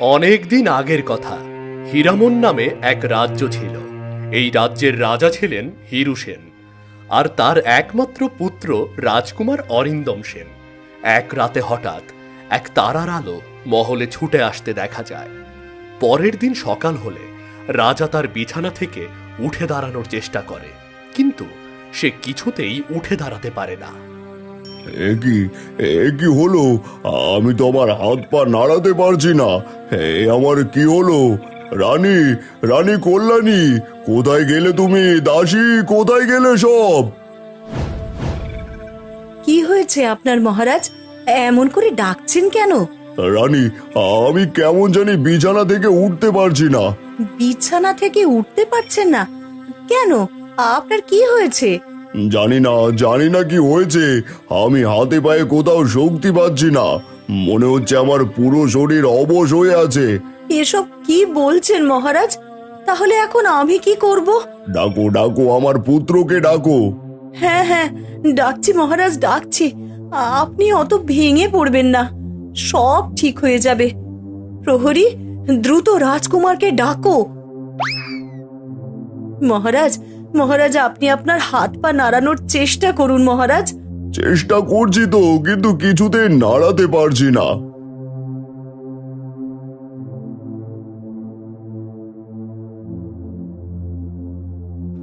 অনেক দিন আগের কথা। হীরামন নামে এক রাজ্য ছিল। এই রাজ্যের রাজা ছিলেন হিরু সেন আর তার একমাত্র পুত্র রাজকুমার অরিন্দম সেন। এক রাতে হঠাৎ এক তারার আলো মহলে ছুটে আসতে দেখা যায়। পরের দিন সকাল হলে রাজা তার বিছানা থেকে উঠে দাঁড়ানোর চেষ্টা করে। কিন্তু সে কিছুতেই উঠে দাঁড়াতে পারে না। এ কি এ কি হলো? আমি তো আমার হাত পা নাড়াতে পারছি না। এ আমার কি হলো? রানী রানী কল্যাণী কোথায় গেলে তুমি? দাসী কোথায় গেলে সব? কি হয়েছে আপনার মহারাজ? এমন করে ডাকছেন কেন? রানী আমি কেমন জানি বিছানা থেকে উঠতে পারছি না। বিছানা থেকে উঠতে পারছেন না? কেন? আপনার কি হয়েছে? জানি না জানি না কি হয়েছে। আমি হাতে পায়ে কোথাও শক্তি পাচ্ছি না। মনে হচ্ছে আমার পুরো শরীর অবশ হয়ে আছে। এসব কি বলছেন মহারাজ? তাহলে এখন আমি কি করব? ডাকো ডাকো আমার পুত্রকে ডাকো। হ্যাঁ হ্যাঁ ডাকছি মহারাজ ডাকছি। আপনি অত ভেঙে পড়বেন না। সব ঠিক হয়ে যাবে। প্রহরী দ্রুত রাজকুমারকে ডাকো। মহারাজ মহারাজ আপনি আপনার হাত পা নাড়ানোর চেষ্টা করুন মহারাজ। চেষ্টা করছি তো কিন্তু কিছুতে নাড়াতে পারছি না।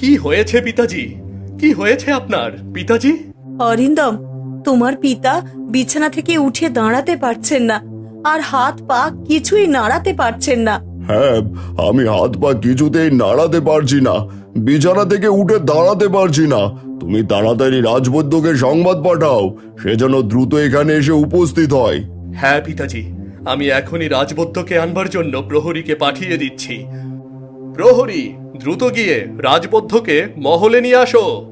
কি হয়েছে পিতাজি? কি হয়েছে আপনার পিতাজি? অরিন্দম তোমার পিতা বিছানা থেকে উঠে দাঁড়াতে পারছেন না আর হাত পা কিছুই নাড়াতে পারছেন না। হ্যাঁ আমি হাত পা কিছুতেই নাড়াতে পারছি না। বিছানা থেকে উঠে দাঁড়াতে পারছি না। তুমি তাড়াতাড়ি রাজবৈদ্যকে সংবাদ পাঠাও সে যেন দ্রুত এখানে এসে উপস্থিত হয়। হ্যাঁ পিতাজি আমি এখনই রাজবদ্ধকে আনবার জন্য প্রহরীকে পাঠিয়ে দিচ্ছি। প্রহরী দ্রুত গিয়ে রাজবদ্ধকে মহলে নিয়ে আসো।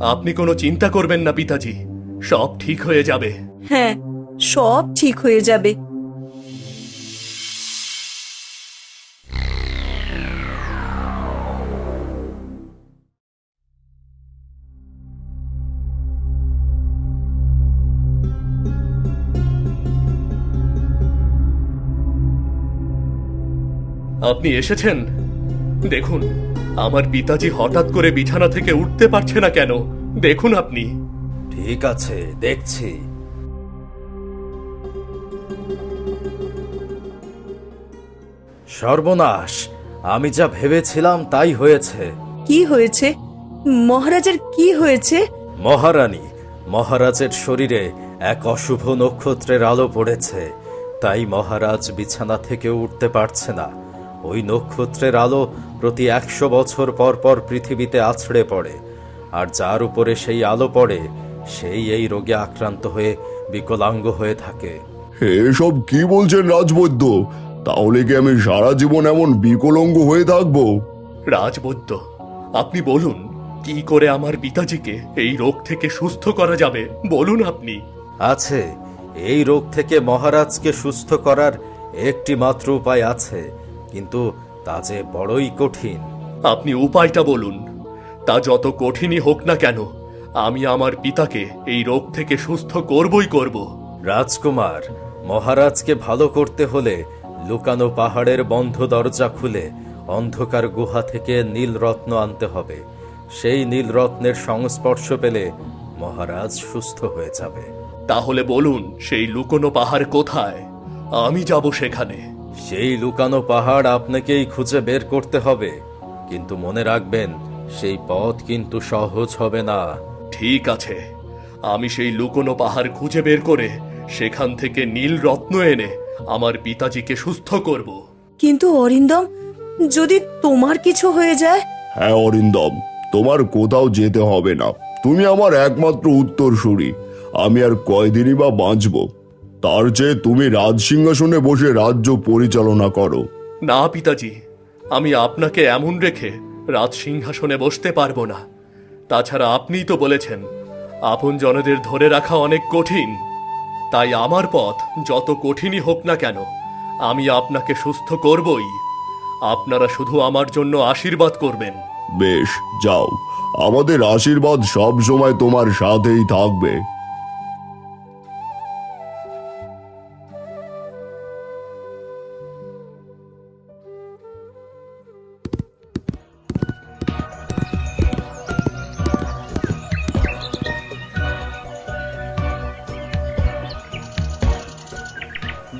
আপনি কোনো চিন্তা করবেন না পিতাজি সব ঠিক হয়ে যাবে। হ্যাঁ সব ঠিক হয়ে যাবে। আপনি এসেছেন? দেখুন আমার পিতাজি হঠাৎ করে বিছানা থেকে উঠতে পারছে না কেন। দেখুন আপনি। ঠিক আছে দেখছি। সর্বনাশ আমি যা ভেবেছিলাম তাই হয়েছে। কি হয়েছে? মহারাজের কি হয়েছে? মহারানী মহারাজের শরীরে এক অশুভ নক্ষত্রের আলো পড়েছে। তাই মহারাজ বিছানা থেকে উঠতে পারছে না। ওই নক্ষত্রের আলো প্রতি একশো বছর পর পর পৃথিবীতে আছড়ে পড়ে আর যার উপরে সেই আলো পড়ে সেই এই রোগে আক্রান্ত হয়ে বিকলাঙ্গ হয়ে থাকে। এসব কি বলছেন রাজবৈদ্য? তাহলে কি আমি সারা জীবন এমন বিকলঙ্গ হয়ে থাকব? রাজবৈদ্য আপনি বলুন কি করে আমার পিতাজিকে এই রোগ থেকে সুস্থ করা যাবে? বলুন আপনি। আছে এই রোগ থেকে মহারাজকে সুস্থ করার একটি মাত্র উপায় আছে। কিন্তু তা যে বড়ই কঠিন। আপনি উপায়টা বলুন। তা যত কঠিনই হোক না কেন আমি আমার পিতাকে এই রোগ থেকে সুস্থ করবই করব। রাজকুমার মহারাজকে ভালো করতে হলে লুকানো পাহাড়ের বন্ধ দরজা খুলে অন্ধকার গুহা থেকে নীল রত্ন আনতে হবে। সেই নীল রত্নের সংস্পর্শ পেলে মহারাজ সুস্থ হয়ে যাবে। তাহলে বলুন সেই লুকোনো পাহাড় কোথায়? আমি যাব সেখানে। সেই লুকানো পাহাড় আপনাকেই খুঁজে বের করতে হবে। কিন্তু মনে রাখবেন সেই পথ কিন্তু সহজ হবে না। ঠিক আছে। আমি সেই লুকোনো পাহাড় খুঁজে বের করে সেখান থেকে নীল রত্ন এনে আমার পিতাজিকে সুস্থ করব। কিন্তু অরিন্দম যদি তোমার কিছু হয়ে যায়? হ্যাঁ অরিন্দম তোমার কোথাও যেতে হবে না। তুমি আমার একমাত্র উত্তরসূরি। আমি আর কয়দিনই বা বাঁচব? তার চেয়ে তুমি রাজসিংহাসনে বসে রাজ্য পরিচালনা করো। না পিতাজি আমি আপনাকে এমন রেখে রাজ সিংহাসনে বসতে পারব না। তাছাড়া আপনিই তো বলেছেন আপন জনদের ধরে রাখা অনেক কঠিন। তাই আমার পথ যত কঠিনই হোক না কেন আমি আপনাকে সুস্থ করবই। আপনারা শুধু আমার জন্য আশীর্বাদ করবেন। বেশ যাও। আমাদের আশীর্বাদ সব সময় তোমার সাথেই থাকবে।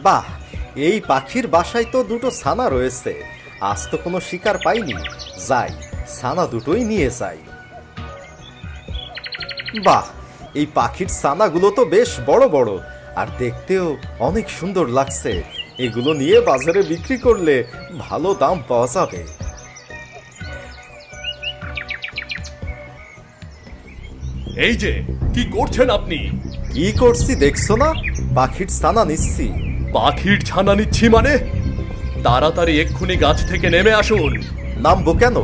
বাহ এই পাখির বাসায় তো দুটো ছানা রয়েছে। আজ তো কোনো শিকার পাইনি। যাই ছানা দুটোই নিয়ে যাই। বাহ এই পাখির ছানাগুলো তো বেশ বড় বড় আর দেখতেও অনেক সুন্দর লাগছে। এগুলো নিয়ে বাজারে বিক্রি করলে ভালো দাম পাওয়া যাবে। এই যে কি করছেন আপনি? কি করছি দেখছ না? পাখির ছানা নিচ্ছি। পাখির ছানা নিচ্ছি মানে? তাড়াতাড়ি এক্ষুনি গাছ থেকে নেমে আসুন। নামবো কেন?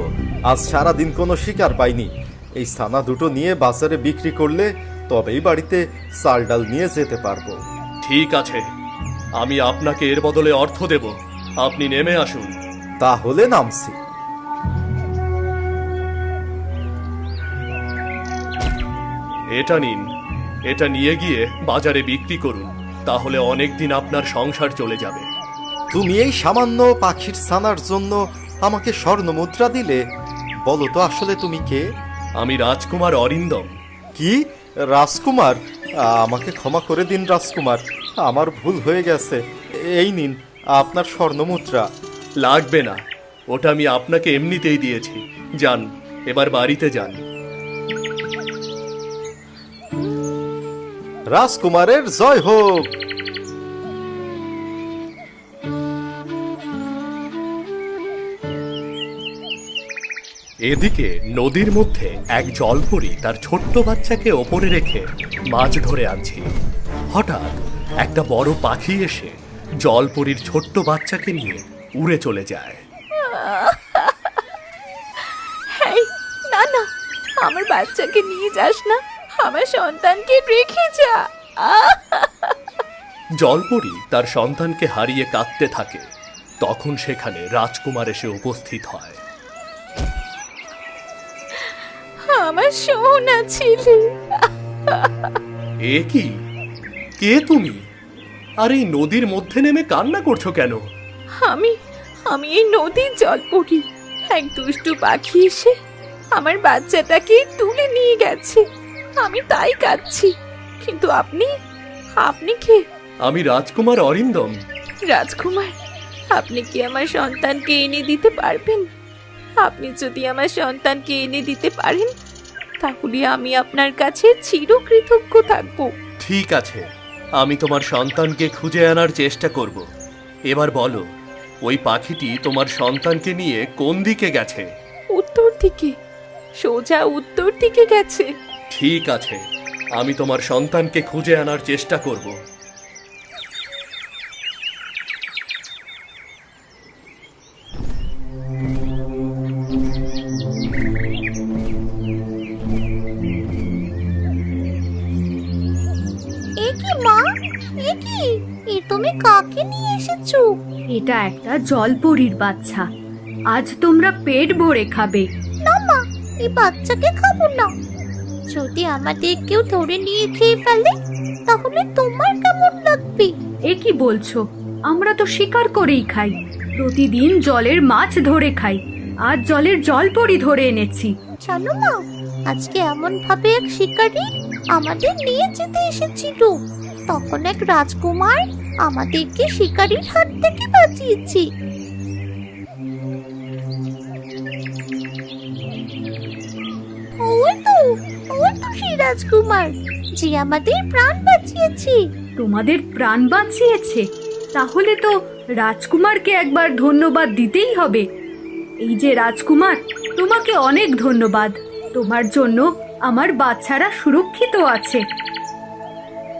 আজ সারাদিন কোনো শিকার পাইনি। এই ছানা দুটো নিয়ে বাজারে বিক্রি করলে তবেই বাড়িতে চাল ডাল নিয়ে যেতে পারব। ঠিক আছে। আমি আপনাকে এর বদলে অর্থ দেব। আপনি নেমে আসুন। তাহলে নামছি। এটা নিন। এটা নিয়ে গিয়ে বাজারে বিক্রি করুন। তাহলে অনেক দিন আপনার সংসার চলে যাবে। তুমি এই সামান্য পাখির ছানার জন্য আমাকে স্বর্ণ মুদ্রা দিলে বলো তো আসলে তুমি কে? আমি রাজকুমার অরিন্দম। কি? রাজকুমার? আমাকে ক্ষমা করে দিন রাজকুমার আমার ভুল হয়ে গেছে। এই নিন আপনার স্বর্ণ মুদ্রা। লাগবে না ওটা আমি আপনাকে এমনিতেই দিয়েছি। যান এবার বাড়িতে যান। রাজকুমারের জয় হোক। এদিকে নদীর মধ্যে এক জলপরি তার ছোট্ট বাচ্চাকে ওপরে রেখে মাছ ধরে আনছিল হঠাৎ একটা বড় পাখি এসে জলপরির ছোট্ট বাচ্চাকে নিয়ে উড়ে চলে যায়। না না আমার বাচ্চাকে নিয়ে যাস না। আমার সন্তানকে রেখে যা। জলপরি তার সন্তানকে হারিয়ে কাঁদতে থাকে। তখন সেখানে রাজকুমার এসে উপস্থিত হয়। আমার সোনা ছেলে। এ কি? কে তুমি? আর এই নদীর মধ্যে নেমে কান্না করছ কেন? আমি আমি এই নদীর জল পড়ি এক দুষ্টু পাখি এসে আমার বাচ্চাটাকে তুলে নিয়ে গেছে। আমি তাই কাঁদছি। কিন্তু আপনি আপনি কে? আমি রাজকুমার অরিন্দম। রাজকুমার আপনি কি আমার সন্তানকে এনে দিতে পারবেন? আপনি যদি আমার সন্তানকে এনে দিতে পারেন তাহলে আমি আপনার কাছে চিরকৃতজ্ঞ থাকব। ঠিক আছে আমি তোমার সন্তানকে খুঁজে আনার চেষ্টা করব। এবার বলো ওই পাখিটি তোমার সন্তানকে নিয়ে কোন দিকে গেছে? উত্তর দিকে সোজা উত্তর দিকে গেছে। ঠিক আছে আমি তোমার সন্তানকে খুঁজে আনার চেষ্টা করব। এ মা? এ এ তুমি কাকে নিয়ে এসেছ? এটা একটা জলপরির বাচ্চা। আজ তোমরা পেট ভরে খাবে। না মা এই বাচ্চাকে খাব না। যদি আমাদের কেউ ধরে নিয়ে খেয়ে ফেলে তাহলে তোমার কেমন লাগবে? এ কি বলছো? আমরা তো শিকার করেই খাই। প্রতিদিন জলের মাছ ধরে খাই। আজ জলের জলপরি ধরে এনেছি। জানো মা আজকে এমন ভাবে এক শিকারী আমাদের নিয়ে যেতে এসেছিল। তখন এক রাজকুমার আমাদেরকে শিকারীর হাত থেকে বাঁচিয়েছে। রাজকুমার যে আমাদের প্রাণ বাঁচিয়েছে। তোমাদের প্রাণ বাঁচিয়েছে? তাহলে তো রাজকুমারকে একবার ধন্যবাদ দিতেই হবে। এই যে রাজকুমার তোমাকে অনেক ধন্যবাদ। তোমার জন্য আমার বাচ্চারা সুরক্ষিত আছে।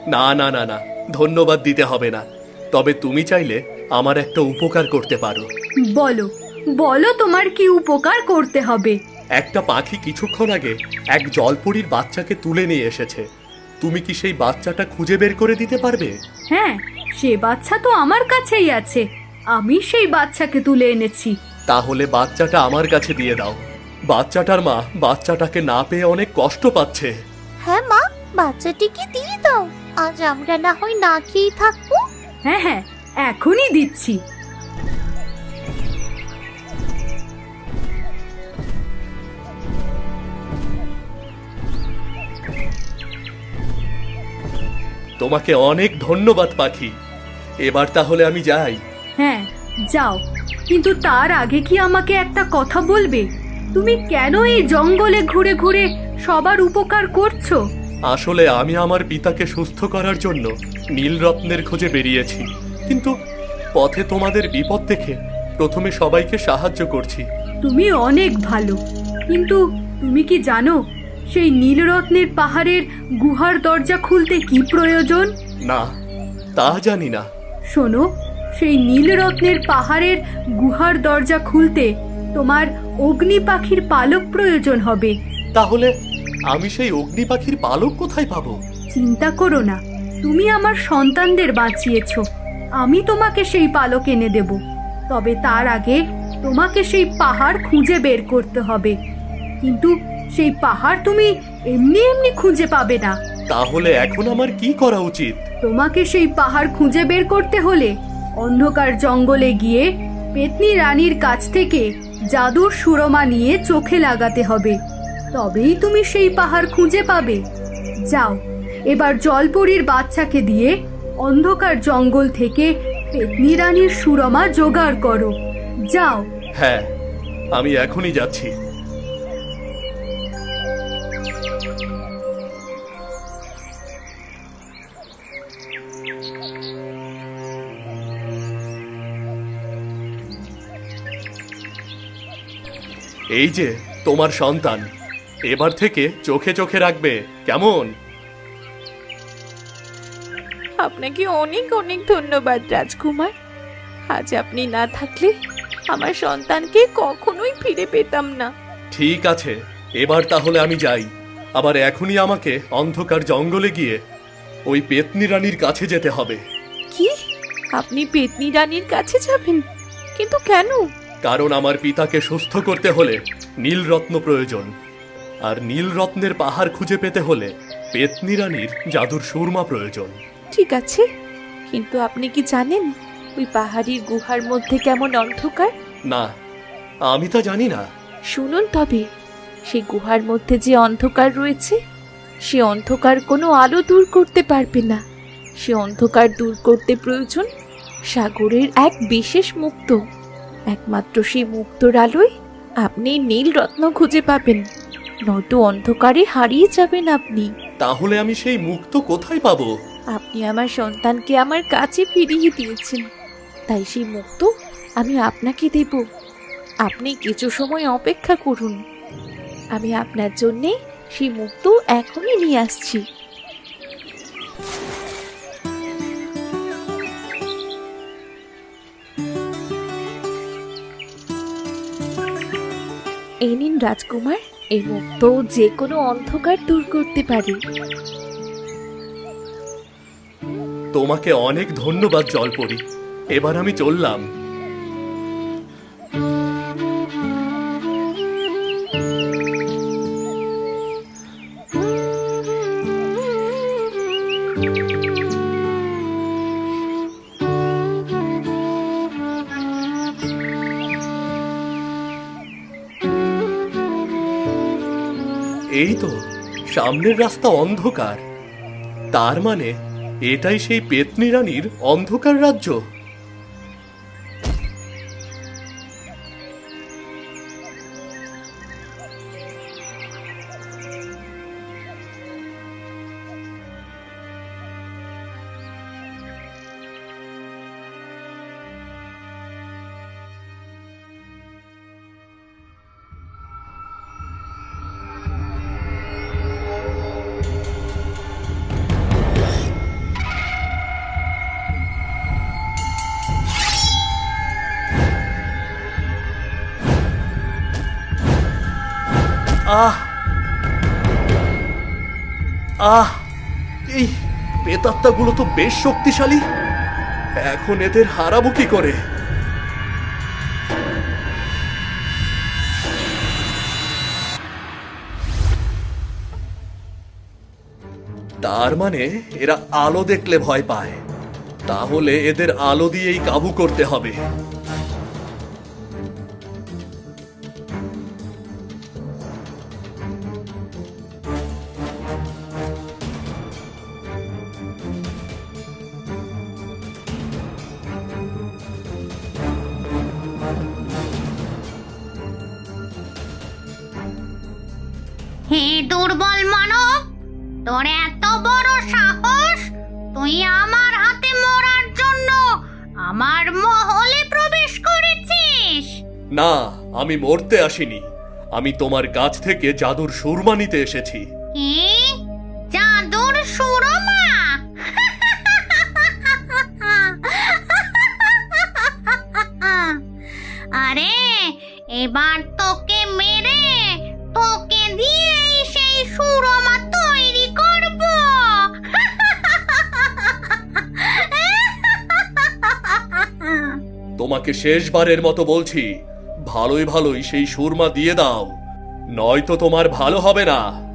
না না না না ধন্যবাদ দিতে হবে না। তবে তুমি চাইলে আমার একটা উপকার করতে পারো। বলো বলো তোমার কি উপকার করতে হবে। একটা পাখি কিছুক্ষণ আগে এক জলপরির বাচ্চাকে তুলে নিয়ে এসেছে। তুমি কি সেই বাচ্চাটা খুঁজে বের করে দিতে পারবে? হ্যাঁ সে বাচ্চা তো আমার কাছেই আছে। আমি সেই বাচ্চাকে তুলে এনেছি। তাহলে বাচ্চাটা আমার কাছে দিয়ে দাও। বাচ্চাটার মা বাচ্চাটাকে না পেয়ে অনেক কষ্ট পাচ্ছে। হ্যাঁ মা বাচ্চাটিকে দিয়ে দাও। আজ আমরা না হয় না খেয়ে থাকব। হ্যাঁ হ্যাঁ এখনই দিচ্ছি। তোমাকে অনেক ধন্যবাদ পাখি। এবার তাহলে আমি যাই। হ্যাঁ যাও। কিন্তু তার আগে কি আমাকে একটা কথা বলবে? তুমি কেন এই জঙ্গলে ঘুরে ঘুরে সবার উপকার করছ? আসলে আমি আমার পিতাকে সুস্থ করার জন্য নীলরত্নের খোঁজে বেরিয়েছি। কিন্তু পথে তোমাদের বিপদ দেখে প্রথমে সবাইকে সাহায্য করছি। তুমি অনেক ভালো। কিন্তু তুমি কি জানো সেই নীলরত্নের পাহাড়ের গুহার দরজা খুলতে কি প্রয়োজন? না তা জানি না। শোনো সেই নীলরত্নের পাহাড়ের গুহার দরজা খুলতে তোমার অগ্নি পাখির পালক প্রয়োজন হবে। তাহলে আমি সেই অগ্নি পাখির পালক কোথায় পাবো? চিন্তা করো না তুমি আমার সন্তানদের বাঁচিয়েছ। আমি তোমাকে সেই পালক এনে দেব। তবে তার আগে তোমাকে সেই পাহাড় খুঁজে বের করতে হবে। কিন্তু সেই পাহাড় তুমি এমনি এমনি খুঁজে পাবে না। তাহলে এখন আমার কি করা উচিত? তোমাকে সেই পাহাড় খুঁজে বের করতে হলে অন্ধকার জঙ্গলে গিয়ে পেতনি রানীর কাছ থেকে জাদুর সুরমা নিয়ে চোখে লাগাতে হবে। তবেই তুমি সেই পাহাড় খুঁজে পাবে। যাও এবার জলপরীর বাচ্চাকে দিয়ে অন্ধকার জঙ্গল থেকে পেতনি রানীর সুরমা জোগাড় করো। যাও। হ্যাঁ আমি এখনই যাচ্ছি। এই যে তোমার সন্তান। এবার থেকে চোখে চোখে রাখবে কেমন? আপনাকে অনেক অনেক ধন্যবাদ রাজকুমার। আজ আপনি না থাকলে আমার সন্তানকে কখনোই ফিরে পেতাম না। ঠিক আছে এবার তাহলে আমি যাই। আবার এখনই আমাকে অন্ধকার জঙ্গলে গিয়ে ওই পেতনি রানীর কাছে যেতে হবে। কি? আপনি পেতনি রানীর কাছে যাবেন? কিন্তু কেন? কারণ আমার পিতাকে সুস্থ করতে হলে নীলরত্ন প্রয়োজন। আর নীলরত্নের পাহাড় খুঁজে পেতে হলে পেতনি রানীর জাদুর সুরমা প্রয়োজন। ঠিক আছে কিন্তু আপনি কি জানেন ওই পাহাড়ির গুহার মধ্যে কেমন অন্ধকার? না আমি তা জানি না। শুনুন তবে সেই গুহার মধ্যে যে অন্ধকার রয়েছে সে অন্ধকার কোনো আলো দূর করতে পারবে না। সে অন্ধকার দূর করতে প্রয়োজন সাগরের এক বিশেষ মুক্ত। একমাত্র সেই মুক্তর আলোয় আপনি নীল রত্ন খুঁজে পাবেন। নয়তো অন্ধকারে হারিয়ে যাবেন আপনি। তাহলে আমি সেই মুক্ত কোথায় পাবো? আপনি আমার সন্তানকে আমার কাছে ফিরিয়ে দিয়েছেন। তাই সেই মুক্ত আমি আপনাকে দেব। আপনি কিছু সময় অপেক্ষা করুন। আমি আপনার জন্যে সেই মুক্ত এখনই নিয়ে আসছি। এই নিন রাজকুমার, এই মুক্ত যে কোনো অন্ধকার দূর করতে পারে। তোমাকে অনেক ধন্যবাদ, জলপরি। এবার আমি চললাম। এই তো সামনের রাস্তা অন্ধকার। তার মানে এটাই সেই পেতনি রানীর অন্ধকার রাজ্য। আহ। আহ। এই প্রেতাত্মাগুলো তো বেশ শক্তিশালী। এখন এদের হারাবো কি করে? তার মানে এরা আলো দেখলে ভয় পায়। তাহলে এদের আলো দিয়েই কাবু করতে হবে। দুর্বল মানব, তোর এত বড় সাহস, তুই আমার হাতে মরার জন্য আমার মহলে প্রবেশ করেছিস। না, আমি মরতে আসিনি। আমি তোমার কাছ থেকে জাদুর সুরমা নিতে এসেছি। তোমাকে শেষবারের মতো বলছি, ভালোই ভালোই সেই সুরমা দিয়ে দাও, নয়তো তোমার ভালো হবে না।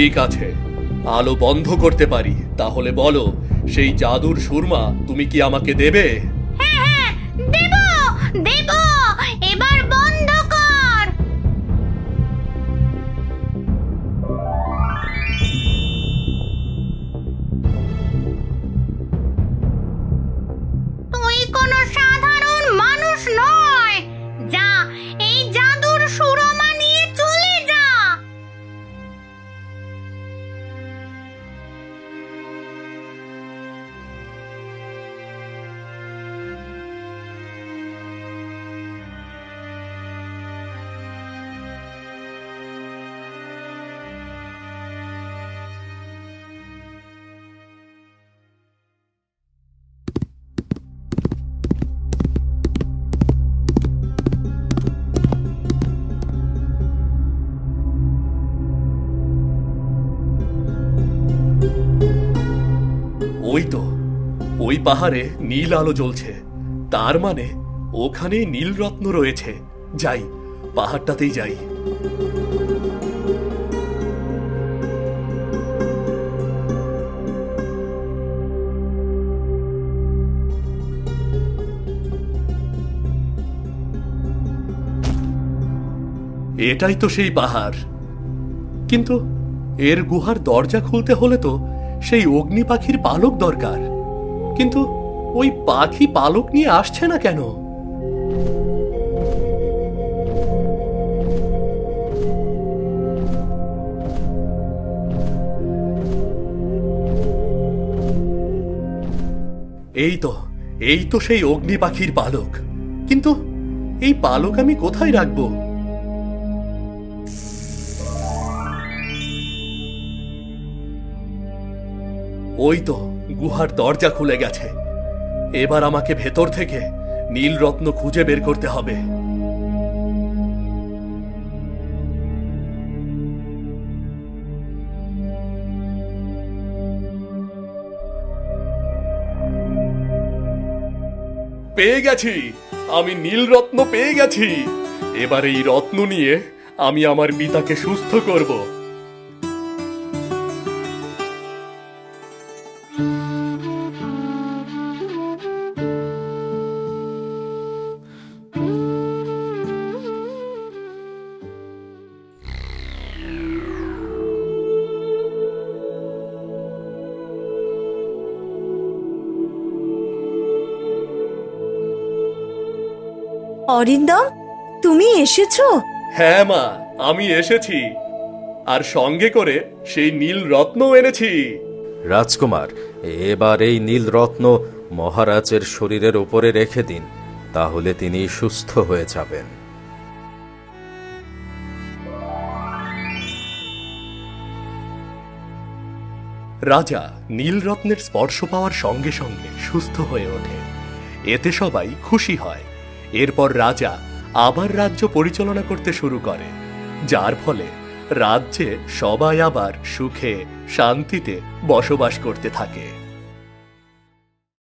ঠিক আছে। আলো বন্ধ করতে পারি। তাহলে বলো, সেই জাদুর সুরমা তুমি কি আমাকে দেবে? ওই পাহাড়ে নীল আলো জ্বলছে। তার মানে ওখানে নীলরত্ন রয়েছে। যাই, পাহাড়টাতেই যাই। এটাই তো সেই পাহাড়। কিন্তু এর গুহার দরজা খুলতে হলে তো সেই অগ্নি পাখির পালক দরকার। কিন্তু ওই পাখি পালক নিয়ে আসছে না কেন? এই তো এই তো সেই অগ্নি পাখির পালক। কিন্তু এই পালক আমি কোথায় রাখব? ওই তো গুহার দরজা খুলে গেছে। এবার আমাকে ভেতর থেকে নীল রত্ন খুঁজে বের করতে হবে। পেয়ে গেছি। আমি নীল রত্ন পেয়ে গেছি। এবার এই রত্ন নিয়ে আমি আমার পিতাকে সুস্থ করব। অরিন্দম তুমি এসেছ? হ্যাঁ মা আমি এসেছি। আর সঙ্গে করে সেই নীল রত্ন এনেছি। রাজকুমার এবার এই নীলরত্ন মহারাজের শরীরের উপরে রেখে দিন তাহলে তিনি সুস্থ হয়ে যাবেন। রাজা নীলরত্নের স্পর্শ পাওয়ার সঙ্গে সঙ্গে সুস্থ হয়ে ওঠে। এতে সবাই খুশি হয়। এরপর রাজা আবার রাজ্য পরিচালনা করতে শুরু করে, যার ফলে রাজ্যে সবাই আবার সুখে, শান্তিতে বসবাস করতে থাকে।